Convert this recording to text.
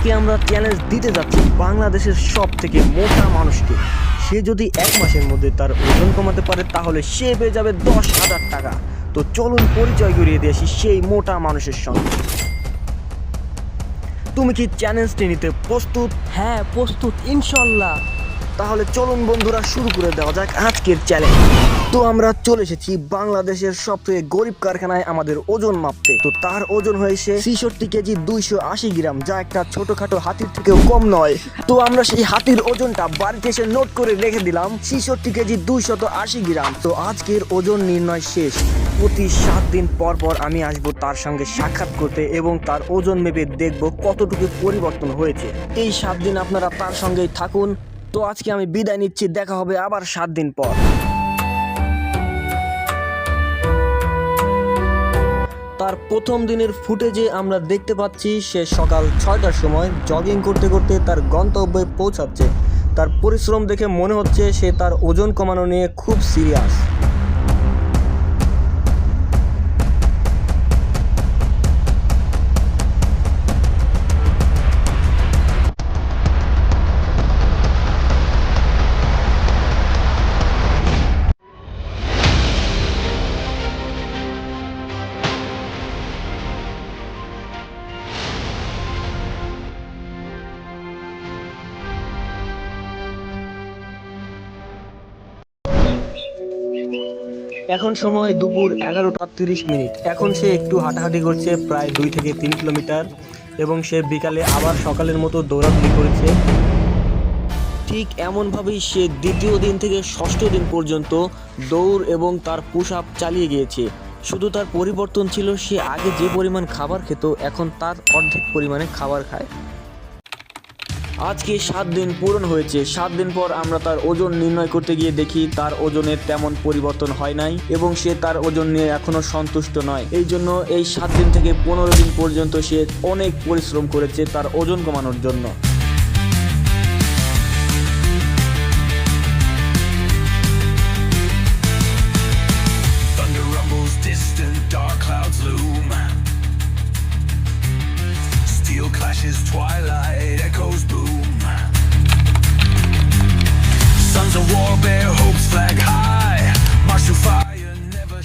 আজকে আমরা চ্যালেঞ্জ দিতে যাচ্ছি বাংলাদেশের সব থেকে মোটা মানুষকে। সে যদি এক মাসের মধ্যে তার ওজন কমাতে পারে, তাহলে সে পেয়ে যাবে দশ হাজার টাকা। তো চলুন পরিচয় করিয়ে দিয়ে আসি সেই মোটা মানুষের সঙ্গে। তুমি কি চ্যালেঞ্জটি নিতে প্রস্তুত? হ্যাঁ প্রস্তুত, ইনশাল্লাহ। তাহলে চলুন বন্ধুরা, শুরু করে দেওয়া যাক আজকের চ্যালেঞ্জ তো আমরা চলে এসেছি বাংলাদেশের সব থেকে গরিব কারখানায় আমাদের ওজন মাপতে। তো তার ওজন হয়েছে ছিষট্টি কেজি দুইশো আশি গ্রাম, যা একটা ছোটখাটো হাতির থেকেও কম নয়। তো আমরা সেই হাতির ওজনটা বাড়িতে এসে নোট করে রেখে দিলাম, ছিষট্টি কেজি দুইশত আশি গ্রাম। তো আজকের ওজন নির্ণয় শেষ। প্রতি সাত দিন পর পর আমি আসব তার সঙ্গে সাক্ষাৎ করতে এবং তার ওজন মেপে দেখব কতটুকু পরিবর্তন হয়েছে। এই সাত দিন আপনারা তার সঙ্গেই থাকুন। তো আজকে আমি বিদায় নিচ্ছি, দেখা হবে আবার সাত দিন পর। তার প্রথম দিনের ফুটেজে আমরা দেখতে পাচ্ছি, সে সকাল ছয়টার সময় জগিং করতে করতে তার গন্তব্যে পৌঁছাচ্ছে। তার পরিশ্রম দেখে মনে হচ্ছে সে তার ওজন কমানো নিয়ে খুব সিরিয়াস এখন সময় দুপুর এগারোটা তিরিশ মিনিট। এখন সে একটু হাঁটাহাঁটি করছে প্রায় দুই থেকে তিন কিলোমিটার এবং সে বিকালে আবার সকালের মতো দৌড়াদৌড়ি করেছে। ঠিক এমনভাবেই সে দ্বিতীয় দিন থেকে ষষ্ঠ দিন পর্যন্ত দৌড় এবং তার পুশ আপ চালিয়ে গিয়েছে। শুধু তার পরিবর্তন ছিল, সে আগে যে পরিমাণ খাবার খেত, এখন তার অর্ধেক পরিমাণে খাবার খায়। আজকে সাত দিন পূরণ হয়েছে। সাত দিন পর আমরা তার ওজন নির্ণয় করতে গিয়ে দেখি তার ওজনের তেমন পরিবর্তন হয় নাই এবং সে তার ওজন নিয়ে এখনও সন্তুষ্ট নয়। এই জন্য এই সাত দিন থেকে পনেরো দিন পর্যন্ত সে অনেক পরিশ্রম করেছে তার ওজন কমানোর জন্য। Thunder rumbles distant, Guns and war, bear, hopes flag high.